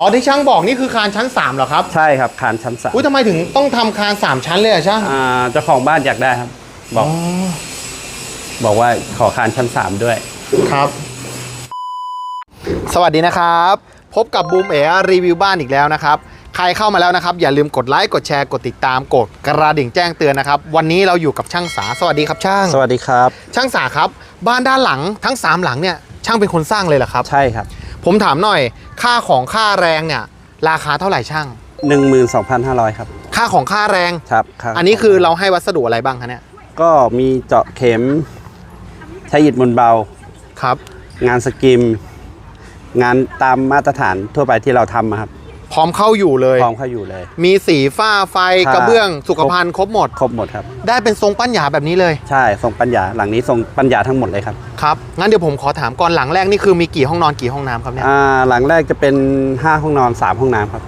อ๋อที่ช่างบอกนี่คือคานชั้น3เหรอครับใช่ครับคานชั้นสามอุ้ยทำไมถึงต้องทำคานสามชั้นเลยอะช่างอ่าเจ้าของบ้านอยากได้ครับ บอกบอกว่าขอคานชั้นสามด้วย ครับ สวัสดีนะครับ พบกับบูมเอ๋รีวิวบ้านอีกแล้วนะครับ ใครเข้ามาแล้วนะครับ อย่าลืมกดไลค์กดแชร์กดติดตามกดกระดิ่งแจ้งเตือนนะครับ วันนี้เราอยู่กับช่างสาสวัสดีครับช่าง สวัสดีครับ ช่างสาครับ บ้านด้านหลังทั้งสามหลังเนี่ยช่างเป็นคนสร้างเลยเหรอครับ ใช่ครับ ผมถามหน่อย ค่าของค่าแรงเนี่ยราคาเท่าไหร่ช่าง 12,500 ครับ ค่าของค่าแรง ครับรับอันนี้คือเราให้วัสดุอะไรบ้างคะเนี่ยก็มีเจาะเข็มใช้อิฐมวลเบา ครับ งานสกิม งานตามมาตรฐานทั่วไปที่เราทำอะครับ พร้อมเข้าอยู่เลย พร้อมเข้าอยู่เลย มีสีฝ้าไฟใช่กระเบื้องสุขภัณฑ์ครบหมด ครบหมดครับ ได้เป็นทรงปั้นหยาแบบนี้เลย ใช่ทรงปัญญาหลังนี้ทรงปัญญาทั้งหมดเลยครับ ครับ งั้นเดี๋ยวผมขอถามก่อนหลังแรกนี่คือมีกี่ห้องนอนกี่ห้องน้ำครับเนี่ย อ่า หลังแรกจะเป็น 5 ห้องนอน 3 ห้องน้ำครับ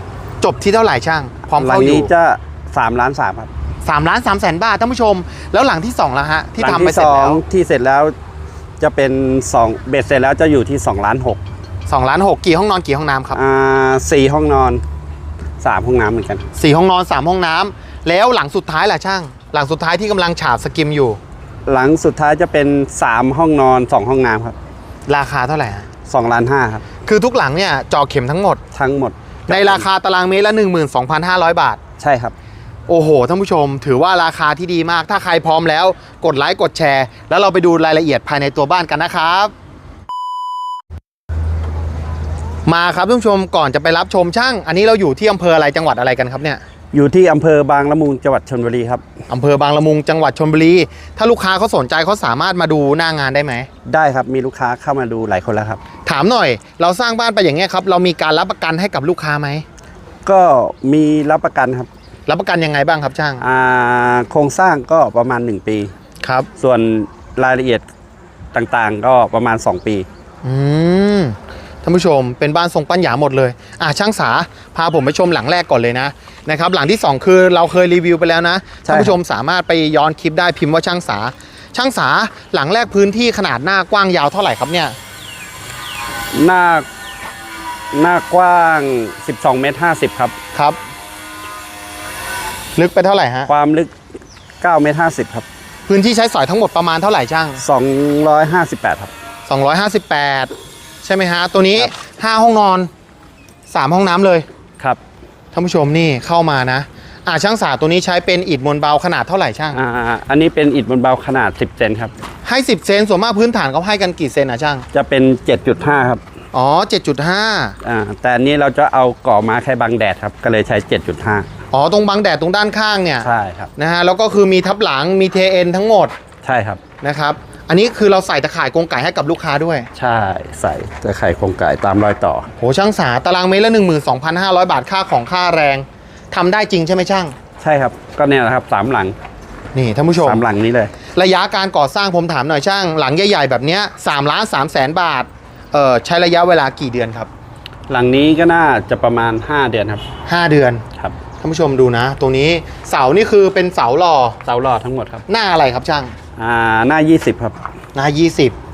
จบที่เท่าไหร่ช่าง พร้อมหลัเข้างอนี้ยู่จะ3ล้าน3ครับสามล้านสามแสนบาทท่านผู้ชม แล้วหลังที่สองแล้วฮะที่หลัทำงไปที่เสร็จแล้วสองที่เสร็จแล้วจะเป็น2เบ็ดเสร็จแล้วจะอยู่ที่2ล้าน6 สองล้านหกกี่ห้องนอนกี่ห้องน้ำครับอ่าสี่ห้องนอนสามห้องน้ำเหมือนกันสี่ห้องนอนสามห้องน้ำแล้วหลังสุดท้ายล่ะช่าง หลังสุดท้ายที่กำลังฉาบสกิมอยู่ หลังสุดท้ายจะเป็น3ห้องนอน2ห้องน้ำครับราคาเท่าไหร่ฮะ2ล้าน5ครับ คือทุกหลังเนี่ยเจอเข็มทั้งหมด ทั้งหมดในราคาตารางเมตรละ 12,500 บาท ใช่ครับ โอ้โหท่านผู้ชม ถือว่าราคาที่ดีมากถ้าใครพร้อมแล้ว กดไลค์กดแชร์ แล้วเราไปดูรายละเอียดภายในตัวบ้านกันนะครับ มาครับท่านผู้ชมก่อนจะไปรับชมช่าง อันนี้เราอยู่ที่อำเภออะไรจังหวัดอะไรกันครับเนี่ยอยู่ที่อำเภอบางละมุงจังหวัดชนบุรีครับอำเภอบางละมุงจังหวัดชลบุรี ถ้าลูกค้าเขาสนใจเขาสามารถมาดูหน้างานได้ไหม ได้ครับมีลูกค้าเข้ามาดูหลายคนแล้วครับ ถามหน่อย เราสร้างบ้านไปอย่างเงี้ยครับ เรามีการรับประกันให้กับลูกค้าไหม ก็มีรับประกันครับ รับประกันยังไงบ้างครับช่างอ่าโครงสร้างก็ประมาณ 1 ปี ครับ ส่วนรายละเอียดต่างๆ ก็ประมาณ 2 ปี อืม ท่านผู้ชมเป็นบ้านทรงปัญญาหมดเลยอะช่างสาพาผมไปชมหลังแรกก่อนเลยนะนะครับหลังที่ 2 คือเราเคยรีวิวไปแล้วนะใช่ท่านผู้ชมสามารถไปย้อนคลิปได้พิมพ์ว่าช่างสา ช่างสาหลังแรกพื้นที่ขนาดหน้ากว้างยาวเท่าไหร่ครับเนี่ยหน้าหน้ากว้าง 12 เมตร 50 ครับ ครับ ลึกไปเท่าไหร่ฮะ ความลึก 9 เมตร 50 ครับ พื้นที่ใช้สอยทั้งหมดประมาณเท่าไหร่ช่าง 258 ครับ 258 ใช่ไหมฮะ ตัวนี้ครับ5ห้องนอน 3 ห้องน้ำเลย ครับท่านผู้ชมนี่เข้ามานะ อ่าช่างสาตัวนี้ใช้เป็นอิฐมวลเบาขนาดเท่าไหร่ช่าง อ่าอันนี้เป็นอิฐบนเบาขนาด 10 เซนครับ ให้ 10 เซนส่วนมากพื้นฐานเขาให้กันกี่เซนอะช่าง จะเป็น 7.5 ครับ อ๋อ 7.5 อ่า แต่อันนี้เราจะเอาก่อมาแค่บังแดดครับ ก็เลยใช้ 7.5 อ๋อ ตรงบังแดดตรงด้านข้างเนี่ยใช่ครับ นะฮะ แล้วก็คือมีทับหลังมีเทเอ็นทั้งหมดใช่ครับ นะครับ อันนี้คือเราใส่ตะข่ายกรงไก่ให้กับลูกค้าด้วยใช่ใส่จะไข่โครงไก่ตามรอยต่อ โหช่างสาตารางเมตรละ12,500 บาทค่าของค่าแรงทำได้จริงใช่ไหมช่าง ใช่ครับก็เนี่ยแหละครับสามหลังนี่ท่านผู้ชม สามหลังนี้เลย ระยะการก่อสร้างผมถามหน่อยช่าง หลังใหญ่ๆแบบเนี้ย3ล้าน3แสนบาทเอ่อใช้ระยะเวลากี่เดือนครับ หลังนี้ก็น่าจะประมาณ 5 เดือนครับ5 เดือนครับท่านผู้ชมดูนะ ตรงนี้เสานี่คือเป็นเสาหล่อเสาหล่อทั้งหมดครับ หน้าอะไรครับช่าง อ่าหน้า 20 ครับ หน้า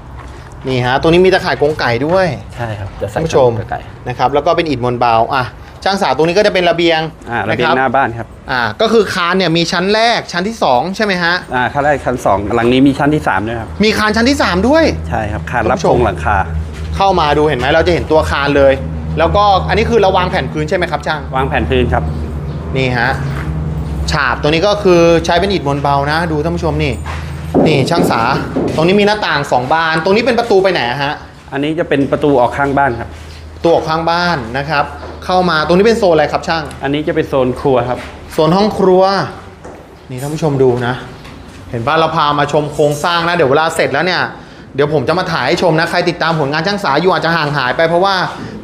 20 นี่ฮะ ตัวนี้มีตะข่ายกรงไก่ด้วยใช่ครับจะใส่ท่านผู้ชมกระไก่นะครับ แล้วก็เป็นอิฐมวลเบา อะ ช่างสาวตรงนี้ก็จะเป็นระเบียงอ่าระเบียงคหน้าบ้านครับอ่า ก็คือคานเนี่ยมีชั้นแรกชั้นที่ 2 ใช่ไหมฮะ อ่าขั้นแรกชั้นสองหลังนี้มีชั้นที่สามด้วยครับ มีคานชั้นที่ 3 ด้วย ใช่ครับ คานรับท่านผู้ชโคมรงหลังคา เข้ามาดูเห็นไหมเราจะเห็นตัวคานเลย แล้วก็อันนี้คือเราวางแผ่นพื้นใช่ไหมครับช่าง วางแผ่นพื้นครับ นี่ฮะ ฉาบตัวนี้ก็คือใช้เป็นอิฐมวลเบานะ ดูท่านผู้ชมนี่ นี่ช่างสา ตรงนี้มีหน้าต่างสองบาน ตรงนี้เป็นประตูไปไหนอะฮะ อันนี้จะเป็นประตูออกข้างบ้านครับ ตัวออกข้างบ้านนะครับ เข้ามาตรงนี้เป็นโซนอะไรครับช่าง อันนี้จะเป็นโซนครัวครับ โซนห้องครัว นี่ท่านผู้ชมดูนะ เห็นป่ะเราพามาชมโครงสร้างนะ เดี๋ยวเวลาเสร็จแล้วเนี่ย เดี๋ยวผมจะมาถ่ายให้ชมนะ ใครติดตามผลงานช่างสาอยู่อาจจะห่างหายไปเพราะว่า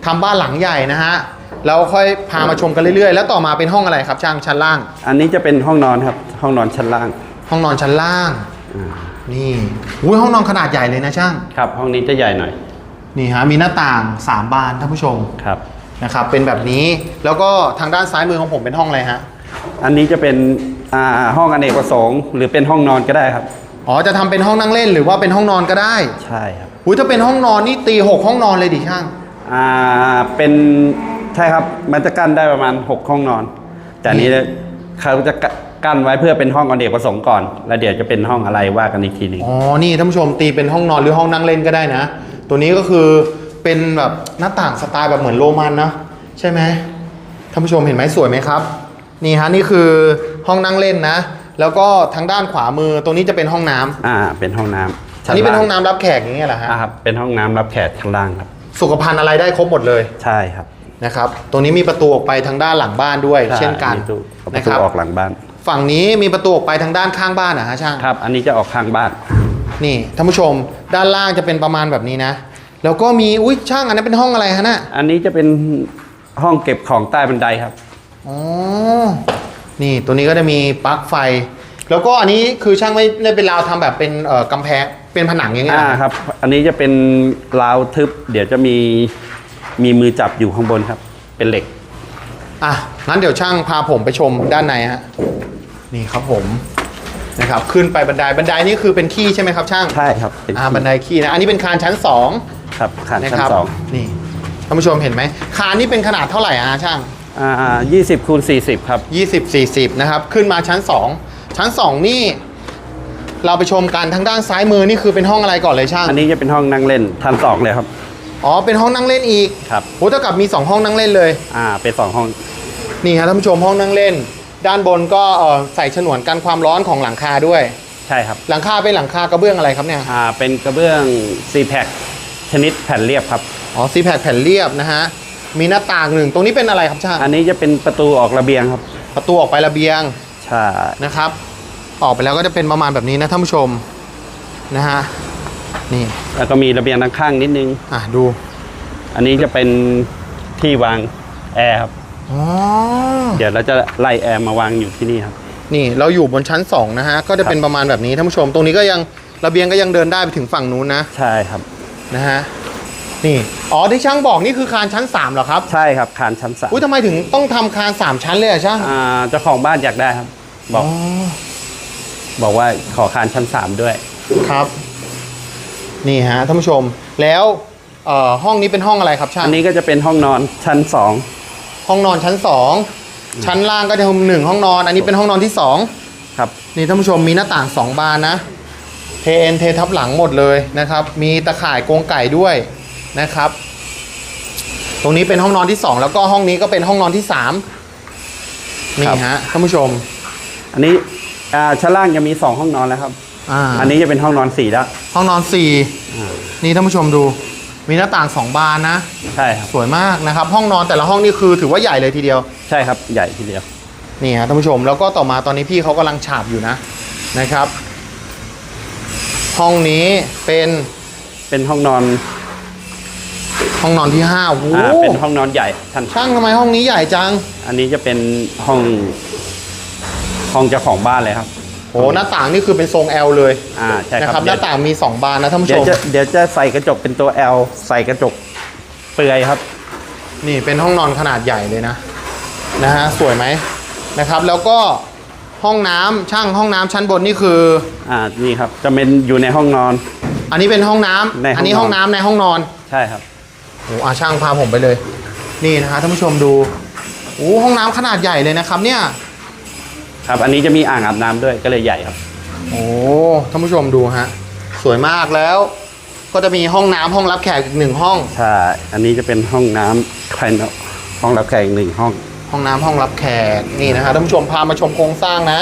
ทำบ้านหลังใหญ่นะฮะ เราค่อยพามาชมกันเรื่อยๆ แล้วต่อมาเป็นห้องอะไรครับช่างชั้นล่าง อันนี้จะเป็นห้องนอนครับ ห้องนอนชั้นล่าง ห้องนอนชั้นล่างอ่า นี่อุ้ยห้องนอนขนาดใหญ่เลยนะช่าง ครับ ห้องนี้จะใหญ่หน่อย นี่ฮะมีหน้าต่าง 3 บานท่านผู้ชมครับ นะครับ เป็นแบบนี้ แล้วก็ทางด้านซ้ายมือของผมเป็นห้องอะไรฮะ อันนี้จะเป็นอ่าห้องอเนกประสงค์ หรือเป็นห้องนอนก็ได้ครับ อ๋อ จะทำเป็นห้องนั่งเล่นหรือว่าเป็นห้องนอนก็ได้ใช่ครับ อุ้ยถ้าเป็นห้องนอนนี่ตีหกห้องนอนเลยดิช่าง อ่า เป็น ใช่ครับ มันจะกั้นได้ประมาณ 6 ห้องนอน แต่อันนี้เขาจะกั้ นไว้เพื่อเป็นห้องอเนกประสงค์ก่อน แล้วเดี๋ยวจะเป็นห้องอะไรว่ากันอีกทีหนึง อ๋อ นี่ท่านผู้ชมตีเป็นห้องนอนหรือห้องนั่งเล่นก็ได้นะ ตัวนี้ก็คือเป็นแบบหน้าต่างสไตล์แบบเหมือนโรมันนะ ใช่ไหมท่านผู้ชมเห็นไหมสวยไหมครับ นี่ฮะนี่คือห้องนั่งเล่นนะ แล้วก็ทางด้านขวามือตรงนี้จะเป็นห้องน้ำอ่า เป็นห้องน้ำอันนี้เป็นห้องน้ำรับแขกอย่างเงี้ยเหรอฮะ อ่าครับ เป็นห้องน้ำรับแขกข้างล่างครับ สุขภัณฑ์อะไรได้ครบหมดเลยใช่ครับนะครับ ตรงนี้มีประตูออกไปทางด้านหลังบ้านด้วยใช่เช่นกันมีตู้เอาประนะคตูรับ ออกหลังบ้าน ฝั่งนี้มีประตูออกไปทางด้านข้างบ้านนะฮะช่าง ครับ อันนี้จะออกข้างบ้าน นี่ท่านผู้ชมด้านล่างจะเป็นประมาณแบบนี้นะ แล้วก็มีอุ้ยช่างอันนั้นเป็นห้องอะไรฮะน่ะอันนี้จะเป็นห้องเก็บของใต้บันไดครับอ๋อนี่ตัวนี้ก็จะมีปลั๊กไฟ แล้วก็อันนี้คือช่างไม่ได้เป็นราวทำแบบเป็นเอ่อกำแพงเป็นผนังอย่างเงี้ยอ่านะครับ อันนี้จะเป็นราวทึบ เดี๋ยวจะมีมีมือจับอยู่ข้างบนครับ เป็นเหล็ก อะงั้นเดี๋ยวช่างพาผมไปชมด้านในฮะ นี่ครับผมนะครับขึ้นไปบันไดบันไดนี่คือเป็นขี้ใช่ไหมครับช่างใช่ครับเป็นอ่าบันไดขี้นะอันนี้เป็นคานชั้นสองครับขานนะชั้คนรับสองนี่ท่านผู้ชมเห็นไหมคานนี่เป็นขนาดเท่าไหร่อะช่างอ่ายี่สิบคูณสี่สิบครับ20 40นะครับขึ้นมาชั้น2ชั้น2นี่เราไปชมกันทางด้านซ้ายมือนี่คือเป็นห้องอะไรก่อนเลยช่าง อันนี้จะเป็นห้องนั่งเล่นทันสองเลยครับ อ๋อ เป็นห้องนั่งเล่นอีก ครับโหเท่ากับมี 2 ห้องนั่งเล่นเลย อ่า เป็นสองห้อง นี่ฮะท่านผู้ชมห้องนั่งเล่น ด้านบนก็เอ่อใส่ฉนวนกันความร้อนของหลังคาด้วย ใช่ครับหลังคาเป็นหลังคากระเบื้องอะไรครับเนี่ย อ่าเป็นกระเบื้องซีแพคชนิดแผ่นเรียบครับ อ๋อซีแพคแผ่นเรียบนะฮะ มีหน้าต่างหนึ่ง ตรงนี้เป็นอะไรครับช่างอันนี้จะเป็นประตูออกระเบียงครับ ประตูออกไประเบียงใช่ นะครับ ออกไปแล้วก็จะเป็นประมาณแบบนี้นะท่านผู้ชมนะฮะ นี่ แล้วก็มีระเบียงด้านข้างนิดนึง อะดู อันนี้จะเป็นที่วางแอร์ครับ อ๋อ เดี๋ยวเราจะไล่แอร์มาวางอยู่ที่นี่ครับ นี่เราอยู่บนชั้น 2 นะฮะ ก็จะเป็นประมาณแบบนี้ท่านผู้ชม ตรงนี้ก็ยังระเบียงก็ยังเดินได้ไปถึงฝั่งนู้นนะ ใช่ครับ นะฮะ นี่ อ๋อที่ช่างบอกนี่คือคานชั้น3เหรอครับใช่ครับคานชั้นสามอุ้ยทำไมถึงต้องทำคาน3ชั้นเลยอะช่างอ่าเจ้าของบ้านอยากได้ครับ บอกบอกว่าขอคานชั้นสามด้วย ครับ นี่ฮะท่านผู้ชม แล้วเอ่อห้องนี้เป็นห้องอะไรครับช่างอันนี้ก็จะเป็นห้องนอนชั้นสอง ห้องนอนชั้น2ชั้นล่างก็จะเป็นหนึ่งห้องนอน อันนี้เป็นห้องนอนที่2ครับนี่ท่านผู้ชมมีหน้าต่าง2บานนะเทเอ็นเททับหลังหมดเลยนะครับ มีตะข่ายกรงไก่ด้วยนะครับ ตรงนี้เป็นห้องนอนที่2แล้วก็ห้องนี้ก็เป็นห้องนอนที่3นี่ฮะท่านผู้ชม อันนี้อ่าชั้นล่างจะมีสองห้องนอนแล้วครับอ่าอันนี้จะเป็นห้องนอนสี่แล้วห้องนอน4นี่ท่านผู้ชมดู มีหน้าต่าง 2 บานนะ ใช่ครับ สวยมากนะครับ ห้องนอนแต่ละห้องนี่คือถือว่าใหญ่เลยทีเดียว ใช่ครับ ใหญ่ทีเดียว นี่ฮะท่านผู้ชม แล้วก็ต่อมาตอนนี้พี่เขากำลังฉาบอยู่นะ นะครับ ห้องนี้เป็นเป็นห้องนอนห้องนอนที่ห้าโอ้โหอ่าเป็นห้องนอนใหญ่ท่านช่างทำไมห้องนี้ใหญ่จัง อันนี้จะเป็นห้องห้องเจ้าของบ้านเลยครับ โอ้หน้าต่างนี่คือเป็นทรง L เลยอ่าใช่นะคครัรับบหน้าต่างมี 2 บานนะท่านผู้เดี๋ชยวมจะเดี๋ยวจะใส่กระจกเป็นตัว L ใส่กระจกเปลือยครับ นี่เป็นห้องนอนขนาดใหญ่เลยนะนะฮะสวยไหมนะครับ แล้วก็ห้องน้ำช่างห้องน้ำชั้นบนนี่คืออ่านี่ครับจะเป็นอยู่ในห้องนอน อันนี้เป็นห้องน้ำในห้องนอนอันนี้ห้องน้ำในห้องนอนใช่ครับโอ้อาช่างพาผมไปเลย นี่นะฮะท่านผู้ชมดูโอ้ห้องน้ำขนาดใหญ่เลยนะครับ เนี่ย ครับ อันนี้จะมีอ่างอาบน้ำด้วยก็เลยใหญ่ครับ โอ้ท่านผู้ชมดูฮะ สวยมากแล้ว ก็จะมีห้องน้ำห้องรับแขกอีกหนึ่งห้อง ใช่ อันนี้จะเป็นห้องน้ำภายในห้องรับแขกอีกหนึ่งห้อง ห้องน้ำห้องรับแขกนี่นะฮะท่านผู้ชมพามาชมโครงสร้างนะ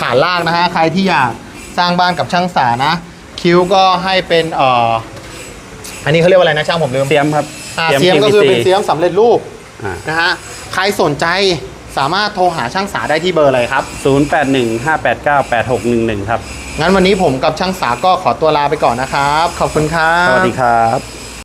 ฐานล่างนะฮะใครที่อยากสร้างบ้านกับช่างสานะ คิ้วก็ให้เป็นเอ่ออันนี้เขาเรียกว่าอะไรนะช่างผมลืมเสียมครับอ่าเสียมก็คือเป็นเสียมสำเร็จรูปนะฮะใครสนใจ สามารถโทรหาช่างสาได้ที่เบอร์อะไรครับศูนย์แปดหนึ่งห้าแปดเก้าแปดหกหนึ่งหนึ่งครับ งั้นวันนี้ผมกับช่างสาก็ขอตัวลาไปก่อนนะครับ ขอบคุณครับ สวัสดีครับ